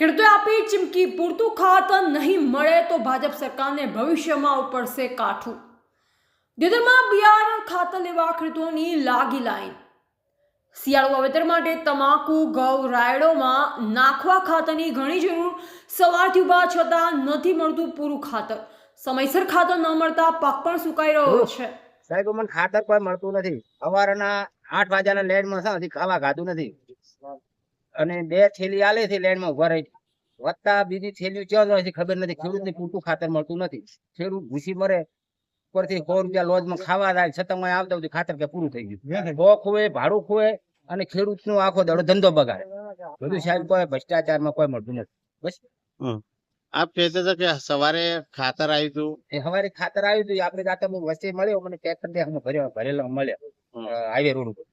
ખેડૂતોએ આપી ચીમકી પૂરતું ખાતર નહીં મળે તો ભાજપ સરકારને ભવિષ્યમાં ઉપડશે કાઠું. દેદરમાં બિયારણ ખાતર લેવા ખેડૂતોની લાગી લાઈન. શિયાળુ વાવેતર માટે તમાકુ ઘઉં રાયડોમાં નાખવા ખાતરની ઘણી જરૂર સવારથી ઊભા છતાં નથી મળતું પૂરું ખાતર સમયસર ખાતર ન મળતા પાક પણ સુકાઈ રહ્યો છે. સાહેબ મને ખાતર કોઈ મળતું નથી. સવારના આઠ વાગ્યાના લેન્ડમાં ખાવા ખાધું નથી. અને બે થેલી આલે છે લેન્ડમાં ઊભા રહી. વત્તા બીજી થેલી ક્યાં જાય છે ખબર નથી. ખેડૂતને પૂરતું ખાતર મળતું નથી. ખેડૂત ભૂસી મરે ઉપરથી સો રૂપિયા લોજમાં ખાવા જાય છતાં હું આવતા સુધી ખાતર કે પૂરું થઈ ગયું. બો ખુએ ભાડું ખુએ અને ખેડૂત નો આખો દાડો ધંધો બગાડે. બધું સાહેબ કોઈ ભ્રષ્ટાચારમાં કોઈ મળતું નથી. બસ. આપ કહેતા હતા કે સવારે ખાતર આવ્યું હતું એ સવારે ખાતર આવ્યું હતું આપણે જાતે વચ્ચે મળ્યો મને ટ્રેક્ટર ને અમે ભર્યો ભરેલો મળ્યો. હાઈવે રોડ ઉપર.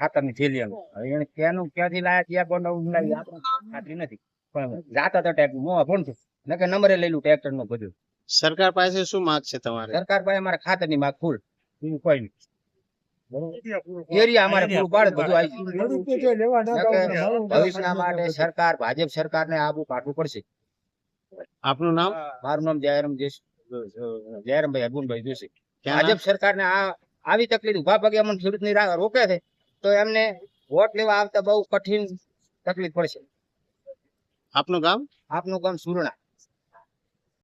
ખાતરની થેલી હવે એને કેનું ક્યાંથી લાયા ત્યાં કોણ લાવી આપણે ખાતરી નથી. પણ જાતા તો ટ્રેક્ટર મોં ફોન છે. નકે નંબરે લઈ લું ટ્રેક્ટરનું બધું સરકાર પાસે શું માંગ છે તમારે? સરકાર પાસે અમારે ખાતરની માગ ફૂલ. બીજું કોઈ નહીં. એરિયા અમારે પૂરું પાડે બધું આવી ગયું. નકે ભવિષ્યના માટે સરકાર ભાજપ સરકારને આબુ કાઢવું પડશે. આપનું નામ? મારું નામ જયરામ જયરામભાઈ અબુનભાઈ જોશી. ભાજપ સરકારને આ આવી તકલીફ ઊભા પગે અમને ખેડૂતની રોકે છે. તો એમને વોટ લેવા આવતા બહુ કઠિન તકલીફ પડશે. આપનું ગામ? આપનું ગામ સુરણા.